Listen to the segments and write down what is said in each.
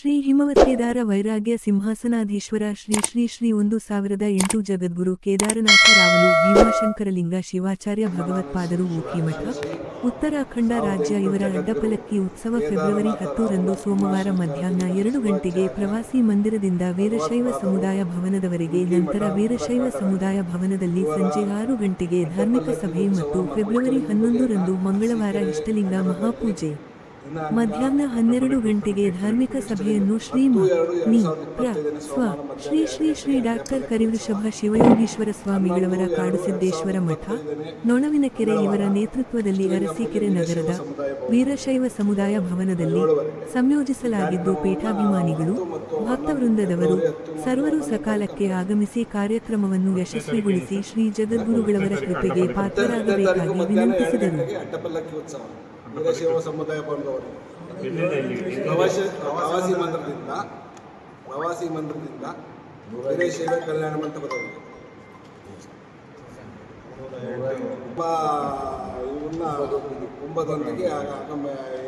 ಶ್ರೀ ಹಿಮವತ್ಕೇದಾರ ವೈರಾಗ್ಯ ಸಿಂಹಾಸನಾಧೀಶ್ವರ ಶ್ರೀ ಶ್ರೀ ಶ್ರೀ ಒಂದು ಸಾವಿರದ ಎಂಟು ಜಗದ್ಗುರು ಕೇದಾರನಾಥ ರಾವಲು ಭೀಮಾಶಂಕರಲಿಂಗ ಶಿವಾಚಾರ್ಯ ಭಗವತ್ಪಾದರು ಊಕಿಮಠ ಉತ್ತರಾಖಂಡ ರಾಜ್ಯ ಇವರ ಅಡ್ಡಪಲಕ್ಕಿ ಉತ್ಸವ ಫೆಬ್ರವರಿ ಹತ್ತರಂದು ಸೋಮವಾರ ಮಧ್ಯಾಹ್ನ ಎರಡು ಗಂಟೆಗೆ ಪ್ರವಾಸಿ ಮಂದಿರದಿಂದ ವೀರಶೈವ ಸಮುದಾಯ ಭವನದವರೆಗೆ ನಂತರ ವೀರಶೈವ ಸಮುದಾಯ ಭವನದಲ್ಲಿ ಸಂಜೆ ಆರು ಗಂಟೆಗೆ ಧಾರ್ಮಿಕ ಸಭೆ ಮತ್ತು ಫೆಬ್ರವರಿ ಹನ್ನೊಂದರಂದು ಮಂಗಳವಾರ ಇಷ್ಟಲಿಂಗ ಮಹಾಪೂಜೆ. ಮಧ್ಯಾಹ್ನ ಹನ್ನೆರಡು ಗಂಟೆಗೆ ಧಾರ್ಮಿಕ ಸಭೆಯನ್ನು ಶ್ರೀ. ಸ್ವ. ಶ್ರೀ ಶ್ರೀ ಶ್ರೀ ಡಾಕ್ಟರ್ ಕರಿವೃಷಭ ಶಿವಯೋಗೀಶ್ವರ ಸ್ವಾಮಿಗಳವರ ಕಾಡುಸಿದ್ದೇಶ್ವರ ಮಠ, ನೊಣವಿನಕೆರೆ ಇವರ ನೇತೃತ್ವದಲ್ಲಿ ಅರಸೀಕೆರೆ ನಗರದ ವೀರಶೈವ ಸಮುದಾಯ ಭವನದಲ್ಲಿ ಸಂಯೋಜಿಸಲಾಗಿದ್ದು ಪೀಠಾಭಿಮಾನಿಗಳು, ಭಕ್ತವೃಂದದವರು ಸರ್ವರು ಸಕಾಲಕ್ಕೆ ಆಗಮಿಸಿ ಕಾರ್ಯಕ್ರಮವನ್ನು ಯಶಸ್ವಿಗೊಳಿಸಿ ಶ್ರೀ ಜಗದ್ಗುರುಗಳವರ ಕೃಪೆಗೆ ಪಾತ್ರರಾಗಬೇಕಾಗಿ ವಿನಂತಿಸಿದರು ವೀರಶೈವ ಸಮುದಾಯ ಬಂದವರು ಪ್ರವಾಸಿ ಪ್ರವಾಸಿ ಮಂದಿರದಿಂದ ಪ್ರವಾಸಿ ಮಂದಿರದಿಂದ ವೀರಶೈವ ಕಲ್ಯಾಣ ಮಂಟಪದವರು ತುಂಬ ಇವನ್ನ ಕುಂಭದೊಂದಿಗೆ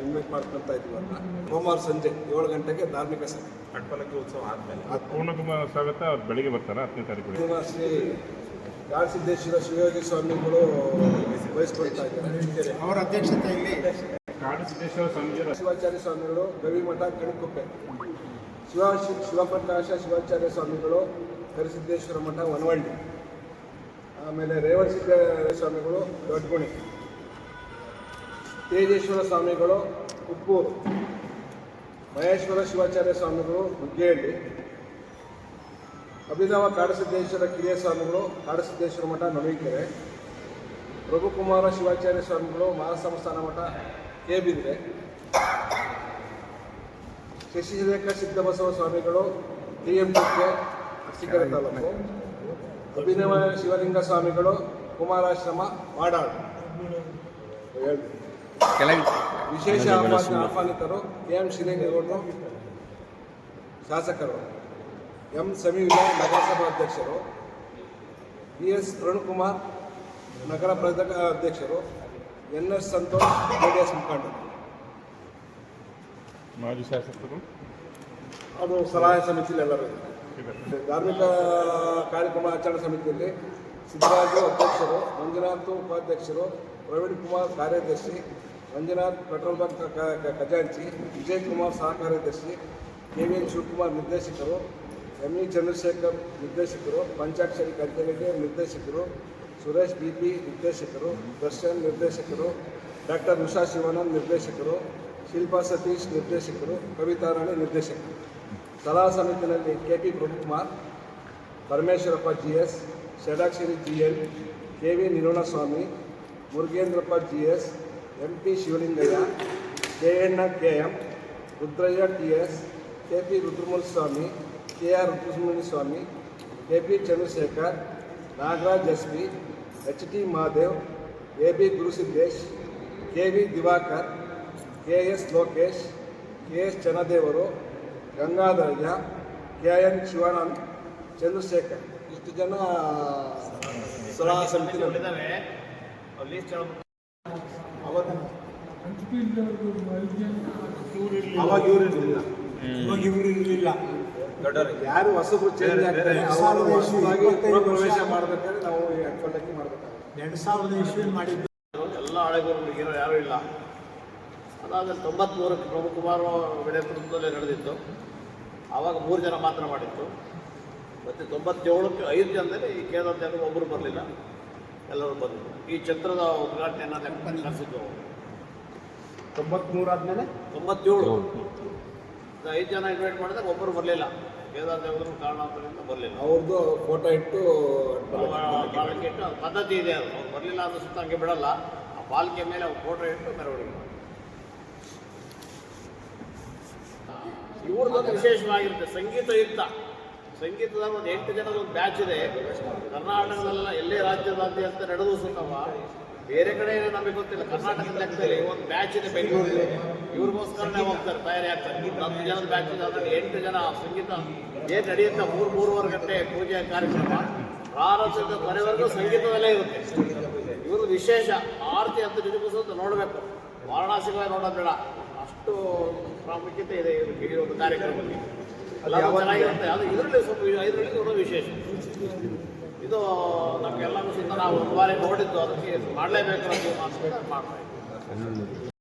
ಇನ್ವೈಟ್ ಮಾಡ್ಕೊಂತ ಇದ್ವಿ ಅಂತ ಸೋಮವಾರ ಸಂಜೆ ಏಳು ಗಂಟೆಗೆ ಧಾರ್ಮಿಕ ಸಭೆ. ಅಟ್ಪಲಕ್ಕಿ ಉತ್ಸವ ಆದ್ಮೇಲೆ. ಪೂರ್ಣಕುಮಾರ ಸ್ವಾಗತ ಬೆಳಿಗ್ಗೆ ಬರ್ತಾರೆ? ಹತ್ತನೇ ತಾರೀಕು ಶ್ರೀ ಕಾಡಸಿದ್ದೇಶ್ವರ ಶಿವಯೋಗಿ ಸ್ವಾಮಿಗಳು ವಹಿಸ್ಕೊಳ್ತಾ ಇದ್ದಾರೆ. ಅವರ ಅಧ್ಯಕ್ಷತೆಯಲ್ಲಿ ಕಾಡಸಿದ್ದೇಶ್ವರ ಸ್ವಾಮೀಜಿಯವರ ಶಿವಾಚಾರ್ಯ ಸ್ವಾಮಿಗಳು ಗವಿಮಠ ಕಣಕುಪ್ಪೆ. ಶಿವ ಶಿವಪ್ರಕಾಶ ಶಿವಾಚಾರ್ಯ ಸ್ವಾಮಿಗಳು ಕರಿಸಿದ್ದೇಶ್ವರ ಮಠ ವನವಳ್ಳಿ. ಆಮೇಲೆ ರೇವಣಸಿದ್ದ ಸ್ವಾಮಿಗಳು ದೊಡ್ಡಗುಣಿ. ತೇಜೇಶ್ವರ ಸ್ವಾಮಿಗಳು ಉಪ್ಪೂರು ಮಹೇಶ್ವರ ಶಿವಾಚಾರ್ಯ ಸ್ವಾಮಿಗಳು ಹುಗ್ಗೇಹಳ್ಳಿ. ಅಭಿನವ ಕಾಡಸಿದ್ದೇಶ್ವರ ಕಿರಿಯ ಸ್ವಾಮಿಗಳು, ಕಾಡಸಿದ್ದೇಶ್ವರ ಮಠ ನವೀಕೆರೆ, ಪ್ರಭುಕುಮಾರ ಶಿವಾಚಾರ್ಯ ಸ್ವಾಮಿಗಳು ಮಹಾಸಂಸ್ಥಾನ ಮಠ ಕೆ ಬಿಂದ್ರೆ ಶಶಿರೇಖ ಸಿದ್ದಬಸವ ಸ್ವಾಮಿಗಳು D M K Arsikere taluk, Abhinava Shivalinga ಸ್ವಾಮಿಗಳು, ಕುಮಾರಾಶ್ರಮ ಮಾಡಾಳು. ವಿಶೇಷ ಆಹ್ವಾನ ಆಹ್ವಾನಿತರು ಕೆ ಎಂ ಶ್ರೀರಂಗೇಗೌಡರು ಶಾಸಕರು ಎಂ ಸಮೀರ ನಗರಸಭಾ ಅಧ್ಯಕ್ಷರು ಬಿ ಎಸ್ ಅರುಣ್ಕುಮಾರ್ ನಗರ ಪ್ರಧಾನ ಅಧ್ಯಕ್ಷರು N S Santosh J D S ಮುಖಂಡರು. ಮಾಜಿ ಶಾಸಕರು. ಅದು ಸಲಹಾ ಸಮಿತಿಯಲ್ಲಿ ಎಲ್ಲರೂ. ಧಾರ್ಮಿಕ ಕಾರ್ಯಕ್ರಮ ಆಚರಣಾ ಸಮಿತಿಯಲ್ಲಿ ಸಿದ್ದರಾಜು ಅಧ್ಯಕ್ಷರು ಮಂಜುನಾಥ್ ಉಪಾಧ್ಯಕ್ಷರು ಪ್ರವೀಣ್ ಕುಮಾರ್ ಕಾರ್ಯದರ್ಶಿ ಮಂಜುನಾಥ್ ಪೆಟ್ರೋಲ್ ಬಂಕ್ ಖಜಾಂಚಿ ವಿಜಯ್ ಕುಮಾರ್ ಸಹ ಕಾರ್ಯದರ್ಶಿ ಕೆ ವಿ ಎನ್ ಶಿವಕುಮಾರ್ ನಿರ್ದೇಶಕರು ಎಂ ಇ ಚಂದ್ರಶೇಖರ್ ನಿರ್ದೇಶಕರು ಪಂಚಾಕ್ಷರಿ ಕಂತೆಗಳಿಗೆ ನಿರ್ದೇಶಕರು ಸುರೇಶ್ ಬಿ ಪಿ ನಿರ್ದೇಶಕರು ದರ್ಶನ್ ನಿರ್ದೇಶಕರು ಡಾಕ್ಟರ್ ಉಷಾ ಶಿವಾನಂದ್ ನಿರ್ದೇಶಕರು ಶಿಲ್ಪಾ ಸತೀಶ್ ನಿರ್ದೇಶಕರು ಕವಿತಾರಾಣಿ ನಿರ್ದೇಶಕರು ಸಲಹಾ ಸಮಿತಿಯಲ್ಲಿ K P Prabhukumar Parameshwarappa G S Shadakshari G L K V Nironaswamy Murugendrappa G S M P Shivalingaiah K ಎಣ್ಣ K M Rudraiah T S K P Rudramuni Swamy K R Rudramuni Swamy K P Chandrashekhar Nagaraj S P H T Mahadev A B Gurusiddesh K V Diwakar K S Lokesh K S Channadevaru Gangadharaiah K N Shivanand Chandrashekhar ಇಷ್ಟು ಜನ ಸಲಹಾ ಸಮಿತಿ ಅವಾಗ ಇವ್ರು ಇರಲಿಲ್ಲ ಇವಾಗ ಇವರು ಇರಲಿಲ್ಲ ಯಾರು ಹೊಸಬ್ರು ಚೇಂಜ್ ಆಗ್ತಾರೆ? ಪ್ರವೇಶ ಮಾಡ್ಬೇಕಾದ್ರೆ ನಾವು ಈ ಮಾಡಬೇಕಾಗುತ್ತೆ. ಎರಡು ಸಾವಿರದ ಇಸ್ವಿ ಮಾಡಿದ್ದು. ಎಲ್ಲ ಹಳೆಗುರುಗಳು ಇರೋ ಯಾರೂ ಇಲ್ಲ. ಅದಾದಮೇಲೆ ತೊಂಬತ್ಮೂರಕ್ಕೆ ಪ್ರಭುಕುಮಾರ್ ನೇತೃತ್ವದಲ್ಲಿ ನಡೆದಿತ್ತು. ಆವಾಗ ಮೂರು ಜನ ಮಾತ್ರ ಮಾಡಿತ್ತು ಮತ್ತೆ ತೊಂಬತ್ತೇಳಕ್ಕೆ ಐದು ಜನದಲ್ಲಿ ಈ ಕೇಂದ್ರ ಒಬ್ಬರು ಬರಲಿಲ್ಲ. ಎಲ್ಲರೂ ಬಂದರು. ಈ ಚಿತ್ರದ ಉದ್ಘಾಟನೆಯನ್ನು ನಡೆಸಿದ್ದು ತೊಂಬತ್ಮೂರು ಆದಮೇಲೆ ತೊಂಬತ್ತೇಳು. ಐದು ಜನ ಇನ್ವೈಟ್ ಮಾಡಿದಾಗ ಒಬ್ಬರು ಬರಲಿಲ್ಲ. ಕೇದಾರ್ ದೇವರು ಕಾರಣಾಂತರದಿಂದ ಬರಲಿಲ್ಲ. ಅವ್ರದ್ದು ಫೋಟೋ ಇಟ್ಟು ಪಾಲಕಿ ಇಟ್ಟು ಪದ್ಧತಿ ಇದೆ ಅದು. ಅವ್ರು ಬರಲಿಲ್ಲ ಅಂದ್ರೆ ಸುತ್ತ ಹಂಗೆ ಬಿಡಲ್ಲ. ಆ ಪಾಲಿಕೆ ಮೇಲೆ ಅವ್ರು ಫೋಟೋ ಇಟ್ಟು ಮೆರವಣಿಗೆ ಇವ್ರದ್ದು ಇವ್ರದ್ದೊಂದು ವಿಶೇಷವಾಗಿರುತ್ತೆ. ಸಂಗೀತಯುಕ್ತ ಸಂಗೀತದ ಒಂದು ಎಂಟು ಜನದ ಒಂದು ಬ್ಯಾಚ್ ಇದೆ. ಕರ್ನಾಟಕದಲ್ಲ ಎಲ್ಲೇ ರಾಜ್ಯದಾದ್ಯಂತ ನಡೆದು ಸುತ್ತವ. ಬೇರೆ ಕಡೆ ನಮಗೆ ಗೊತ್ತಿಲ್ಲ. ಕರ್ನಾಟಕದ ಲೆಕ್ಕದಲ್ಲಿ ಒಂದು ಬ್ಯಾಚ್ ಇದೆ ಬೆಂಗಳೂರಲ್ಲಿ. ಇವ್ರಿಗೋಸ್ಕರನೇ ಹೋಗ್ತಾರೆ ತಯಾರಿ ಆಗ್ತಾರೆ ಹತ್ತು ಜನದ ಬ್ಯಾಚ್ ಅದರಲ್ಲಿ ಎಂಟು ಜನ ಸಂಗೀತ. ಏನು ನಡೆಯುತ್ತೆ? ಮೂರು ಮೂರುವರೆ ಗಂಟೆ ಪೂಜೆ ಕಾರ್ಯಕ್ರಮ. ಪ್ರಾರಂಭದ ಕೊನೆವರೆಗೂ ಸಂಗೀತದಲ್ಲೇ ಇರುತ್ತೆ. ಇವರು ವಿಶೇಷ. ಆರತಿ ಹತ್ತು ನಿಜಕ್ಕೂ ನೋಡಬೇಕು. ವಾರಣಾಸಿಗಳೇ ನೋಡೋದು ಬೇಡ. ಅಷ್ಟು ಪ್ರಾಮುಖ್ಯತೆ ಇದೆ ಇವ್ರಿಗೆ ಈ ಒಂದು ಕಾರ್ಯಕ್ರಮದಲ್ಲಿ. ಚೆನ್ನಾಗಿರುತ್ತೆ. ಅದು ಇದರಲ್ಲಿ ಸ್ವಲ್ಪ ಇದರಲ್ಲಿ ವಿಶೇಷ. ಇದು ನಮಗೆಲ್ಲರೂ ಸುತ್ತ ನಾವು ಒಂದು ಬಾರಿ ನೋಡಿದ್ದು ಅದಕ್ಕೆ ಮಾಡಲೇಬೇಕು ಅಂತ ಮಾಡ್ತಾ ಇದ್ದೀವಿ